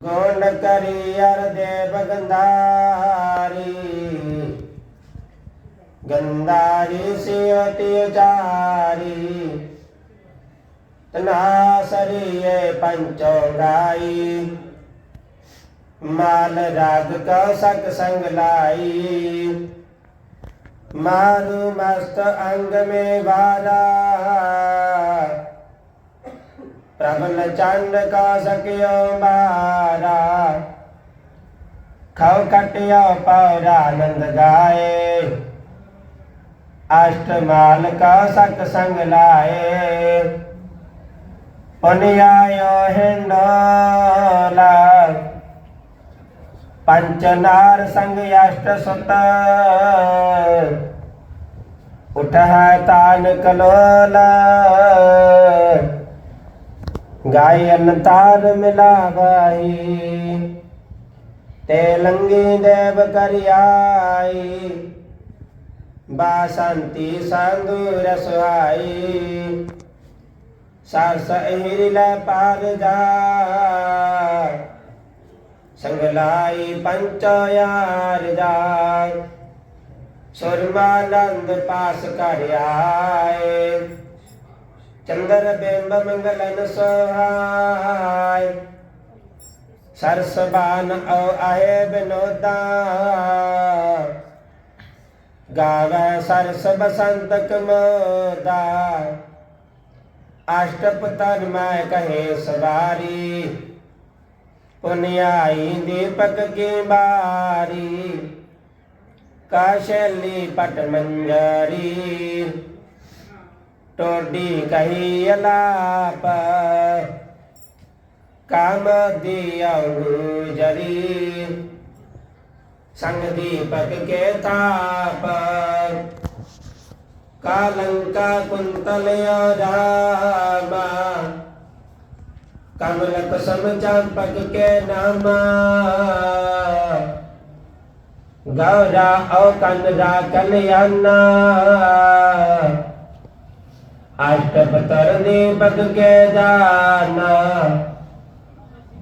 ਗੁਣ ਕਰੀ ਅਰ ਦੇਵ ਗੰਧਾਰੀ ਗੰਧਾਰੀ ਸਿਉ ਉਚਾਰੀ ਤਨਾ ਸਰੀਏ ਪੰਚੋ ਗਾਈ ਮਾਲ ਰਾਗ ਕਉ ਸਕ ਸੰਗ ਲਾਈ ਮਾਰੂ ਮਸਤ ਅੰਗ ਮੇ ਵਾਰਾ ਪ੍ਰਭਲ ਚੰਦ ਕਾ ਸਕਿਓ ਮਾਰਾ ਖਉ ਕਟਿਓ ਪਉਰ ਆਨੰਦ ਗਾਏ ਅਸ਼ਟਮਾਲ ਕਾ ਸਤ ਸੰਗ ਲਾਏ ਪੁਨਿਆਇਓ ਹਿੰਡੋਲਾ ਪੰਚ ਸੰਗ ਅਸ਼ਟ ਸੁਤ ਉਠਹ ਤਾਨ ਕਲੋਲ ਗਾਇਨ ਤਾਰ ਮਿਲਾਵਾਈ। ਤੇ ਲੰਗੀ ਦੇਵ ਕਰਿਆਈ। ਬਾਸੰਤੀ ਸੰਦੂ ਰਸਵਾਈ। ਸਰਸ ਹਿਰਿ ਲੈ ਪਾਰ ਜਾ। ਸੰਗਲਾਈ ਪੰਚ ਯਾਰ ਜਾਏ ਸੁਰਮਾਨੰਦ ਪਾਸ ਕਰ ਆਏ। ਚੰਦਰ ਬਿੰਬ ਮੰਗਲਨ ਸਹਾਇ। ਸਰਸ ਬਾਨ ਔ ਆਏ ਬਿਨੋਦਾ। ਗਾਵੇ ਸਰਸ ਬਸੰਤ ਕਮੋਦਾ। ਅਸ਼ਟਪਤਨ ਮੈਂ ਕਹੇ ਸਵਾਰੀ। ਪੁਨਿਆਈ ਦੀਪਕ ਕੀ ਬਾਰੀ। ਕਾਸ਼ਲੀ ਪਟ ਮੰਜਰੀ। ਟੋਡੀ ਕਹੀ ਅਲਾਪ। ਕਾਮ ਦਿਆਉ ਜਰੀ ਸੰਗ ਦੀਪਕ ਕੇ ਤਾਪ। ਕਾਲੰਕਾ ਕੁੰਤਲ ਰਾਮਾ ਕਮਲ ਕਸਮ ਚੰਪਕ ਕੇ ਨਾਮਾ। ਗੌਰਾ ਔ ਕੰਦਰਾ ਕਲਿਆਣਾ। ਅਸ਼ਟਪਤਰ ਦੀਪਕ ਕੇ ਜਾਨਾ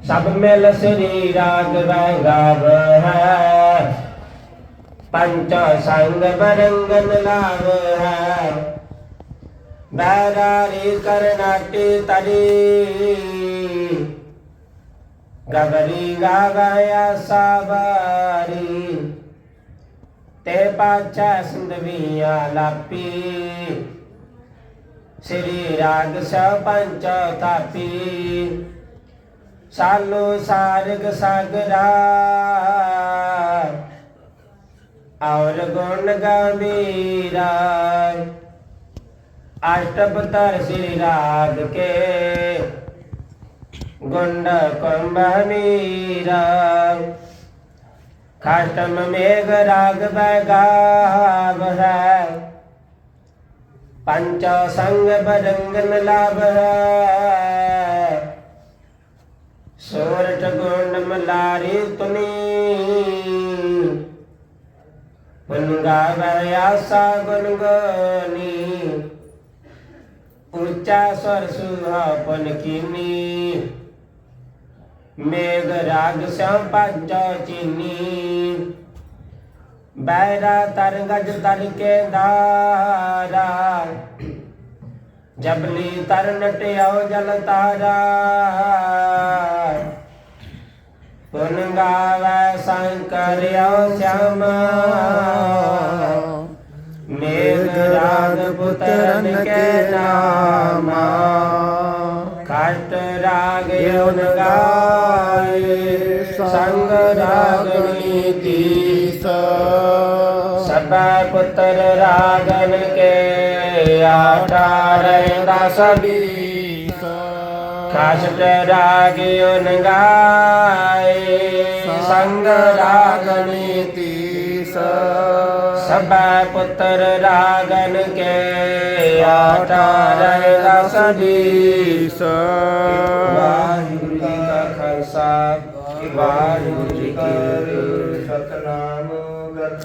ਸਭ ਮਿਲ ਸ੍ਰੀ ਰਾਗ ਵੈ ਗਾਵ ਹੈ। ਪੰਚ ਸੰਗ ਬਰੰਗਨ ਲਾਵ ਹੈ। ਬੈਰਾਰੀ ਕਰਨਾਟੀ ਤਰੀ। ਗਗਰੀ ਗਾਗਾਇਆ ਸਾਵਾਰੀ। ਤੇ ਪਾਛਾ ਸੰਦਵੀਆਂ ਲਾਪੀ। ਸ੍ਰੀ ਰਾਗ ਸਭ ਪੰਚ ਤਾਪੀ। ਸਾਲੋ ਸਾਰਗ ਸਾਗਰਾ। ਔਰ ਗੁਣ ਗੰਭੀਰਾ। ਅਸ਼ਟਪਤਰ ਸ੍ਰੀ ਰਾਗ ਕੇ। ਗੁੰਡ ਕੁੰਭ ਮੀਰਾ ਖਾਟਮ ਮੇਘ ਰਾਗ ਬੈਗਾਵ ਹੈ। ਪੰਚ ਸੰਗ ਬਰੰਗਨ ਲਾਭ ਹੈ ਸੋਰਠ ਗੁਣ ਮਲਾਰੀ ਤੁਨੀ ਗੁਣ ਗਾਵੇ ਆਸਾ ਗੁਣ ਗਨੀ ਉੱਚਾ ਸਰ ਸੁਹਾਪਨ ਕੀਨੀ ਮੇਘ ਰਾਗ ਸਿਉ ਪੰਚ ਚੀਨੀ ਬੈਰਾ ਤਰ ਗਜ ਤਰ ਕੇ ਦਾਰਾ। ਜਬਲੀ ਤਰ ਨਟਿਓ ਜਲ ਤਾਰਾ। ਪੁਨ ਗਾਵੇ ਸ਼ੰਕਰਿਓ ਸ਼ਮ। ਮੇਘ ਰਾਗ ਪੁੱਤਰਨ ਕੇ ਨਾਮਾ। ਖਟ ਰਾਗ ਯੁਨ ਗਾਏ। ਸੰਗ ਰਾਗਣੀ ਤੀਸ ਸਭੈ ਪੁੱਤਰ ਰਾਗਨ ਕੇ ਆਟਾ ਰਹਿੰਦਾ ਸਬੀਸ ਖਾਸਟ ਰਾਗ ਯੁਨ ਗਾਏ ਸੰਗ ਰਾਗਣੀ ਤੀਸ ਸਭੈ ਪੁੱਤਰ ਰਾਗਨ ਕੇ ਆਟਾ ਰਹਿੰਦਾ ਸਬੀਸ ਵਾਹਿਗੁਰੂ ਜੀ ਕਾ ਖਾਲਸਾ ਵਾਹਿਗੁਰੂ ਜੀ ਕੀ ਫਤਿਹ ਸਤਨਾਮ